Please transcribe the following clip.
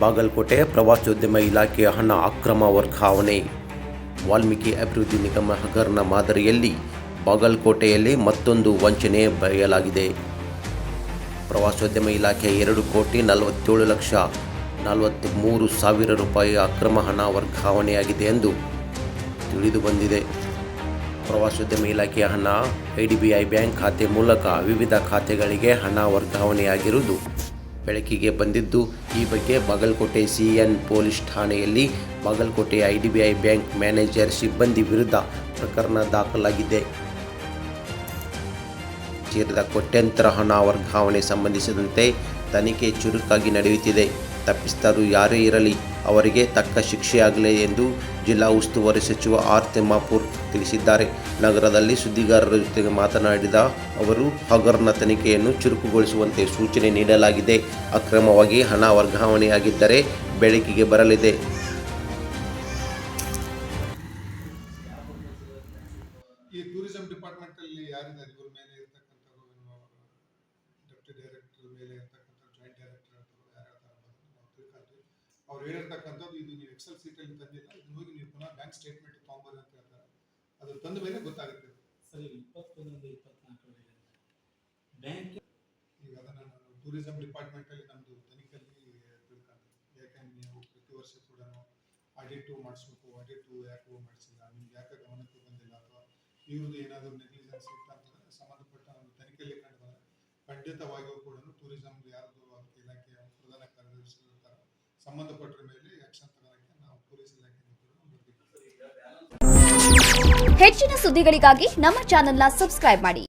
ಬಾಗಲಕೋಟೆ ಪ್ರವಾಸೋದ್ಯಮ ಇಲಾಖೆಯ ಹಣ ಅಕ್ರಮ ವರ್ಗಾವಣೆ. ವಾಲ್ಮೀಕಿ ಅಭಿವೃದ್ಧಿ ನಿಗಮ ಹಗರಣ ಮಾದರಿಯಲ್ಲಿ ಬಾಗಲಕೋಟೆಯಲ್ಲಿ ಮತ್ತೊಂದು ವಂಚನೆ ಬರೆಯಲಾಗಿದೆ. ಪ್ರವಾಸೋದ್ಯಮ ಇಲಾಖೆ ಎರಡು ಕೋಟಿ ನಲವತ್ತೇಳು ಲಕ್ಷ ನಲವತ್ತ್ಮೂರು ಸಾವಿರ ರೂಪಾಯಿ ಅಕ್ರಮ ಹಣ ವರ್ಗಾವಣೆಯಾಗಿದೆ ಎಂದು ತಿಳಿದು ಬಂದಿದೆ. ಪ್ರವಾಸೋದ್ಯಮ ಇಲಾಖೆಯ ಹಣ ಐಡಿಬಿಐ ಬ್ಯಾಂಕ್ ಖಾತೆ ಮೂಲಕ ವಿವಿಧ ಖಾತೆಗಳಿಗೆ ಹಣ ವರ್ಗಾವಣೆಯಾಗಿರುವುದು ಬೆಳಕಿಗೆ ಬಂದಿದ್ದು. ಈ ಬಗ್ಗೆ ಬಾಗಲಕೋಟೆ ಸಿಎನ್ ಪೊಲೀಸ್ ಠಾಣೆಯಲ್ಲಿ ಬಾಗಲಕೋಟೆ ಐಡಿಬಿಐ ಬ್ಯಾಂಕ್ ಮ್ಯಾನೇಜರ್ ಸಿಬ್ಬಂದಿ ವಿರುದ್ಧ ಪ್ರಕರಣ ದಾಖಲಾಗಿದೆ. ಕೋಟ್ಯಂತರ ಹಣ ವರ್ಗಾವಣೆ ಸಂಬಂಧಿಸಿದಂತೆ ತನಿಖೆ ಚುರುಕಾಗಿ ನಡೆಯುತ್ತಿದೆ. ತಪ್ಪಿತಸ್ಥರು ಯಾರೇ ಇರಲಿ, ಅವರಿಗೆ ತಕ್ಕ ಶಿಕ್ಷೆಯಾಗಲಿ ಎಂದು ಜಿಲ್ಲಾ ಉಸ್ತುವಾರಿ ಸಚಿವ ಆರ್ ತಿಮ್ಮಾಪುರ್ ತಿಳಿಸಿದ್ದಾರೆ. ನಗರದಲ್ಲಿ ಸುದ್ದಿಗಾರರ ಜೊತೆಗೆ ಮಾತನಾಡಿದ ಅವರು, ಹಗರಣ ತನಿಖೆಯನ್ನು ಚುರುಕುಗೊಳಿಸುವಂತೆ ಸೂಚನೆ ನೀಡಲಾಗಿದೆ. ಅಕ್ರಮವಾಗಿ ಹಣ ವರ್ಗಾವಣೆಯಾಗಿದ್ದರೆ ಬೆಳಕಿಗೆ ಬರಲಿದೆ. ಈ ಯಾರಿದ್ದಾರೆ? ಮೇಲೆ ಡೆಪ್ಟಿ ಡೈರೆಕ್ಟರ್ ಮೇಲೆ ಜಾಯಿಂಟ್ ಅಥವಾ ಯಾರು ಹೇಳ್ತಾರೆ ಅನ್ನೋದನ್ನ ನಾವು ತಿಳ್ಕೊಂಡ್ವಿ ಅವ್ರು ಹೇಳಿರ್ತಕ್ಕಂಥದ್ದು ಇದು ನೀವು ಎಕ್ಸೆಲ್ ಸೀಟಲ್ಲಿ ಅಲ್ಲಿ ತಂದಿಲ್ಲ ಇದನ್ನ ಹೋಗಿ ನೀವು ಪುನಃ ಬ್ಯಾಂಕ್ ಸ್ಟೇಟ್ಮೆಂಟ್ ತಗೊಂಬರ್ರಿ ಅಂತ ಹೇಳ್ತಾರೆ. ಅದು ತಂದ ಮೇಲೆ ಗೊತ್ತಾಗುತ್ತೆ. ಸರಿ ಇಪ್ಪತ್ತೊಂದು ಇಪ್ಪತ್ನಾಲ್ಕರವರೆಗೆ ಬ್ಯಾಂಕ್ ಈಗ ಅದನ್ನ ನಾನು ಟೂರಿಸಂ ಡಿಪಾರ್ಟ್ಮೆಂಟ್ ಅಲ್ಲಿ ನಮ್ದು ತನಿಖೆಯಲ್ಲಿ ತಿಳ್ಕೊಂಡ್ವಿ ಯಾಕಂದ್ರೆ ನೀವು ಪ್ರತಿ ವರ್ಷ ಕೂಡ ಆಡಿಟ್ ಮಾಡಿಸ್ಬೇಕು ಆಡಿಟ್ ಯಾಕೆ ಮಾಡಿಸಿಲ್ಲ ನಿಮ್ಗೆ ಯಾಕೆ ಗಮನಕ್ಕೆ ಬಂದಿಲ್ಲ ಅಥವಾ ಇವ್ರದ್ದು ಏನಾದರೂ ನೆಗ್ಲಿಜೆನ್ಸ್ ಇತ್ತು ಅಂತಂದ್ರೆ ಸಂಬಂಧಪಟ್ಟ ಒಂದು ತನಿಖೆಯಲ್ಲಿ ಕಂಡು ಬಂದರೆ ಖಂಡಿತವಾಗಿಯೂ ಕೂಡ ಟೂರಿಸಂ ಯಾರ್ದು ಸಂಬಂಧಪಟ್ಟರ ಮೇಲೆ ಆಕ್ಷನ್ ತಗೊಳಕ್ಕೆ ನಾವು ಪೊಲೀಸ್ ಇಲಾಖೆ ಹೆಚ್ಚಿನ ಸುದ್ದಿಗಳಿಗಾಗಿ ನಮ್ಮ ಚಾನೆಲ್ನ ಸಬ್ಸ್ಕ್ರೈಬ್ ಮಾಡಿ.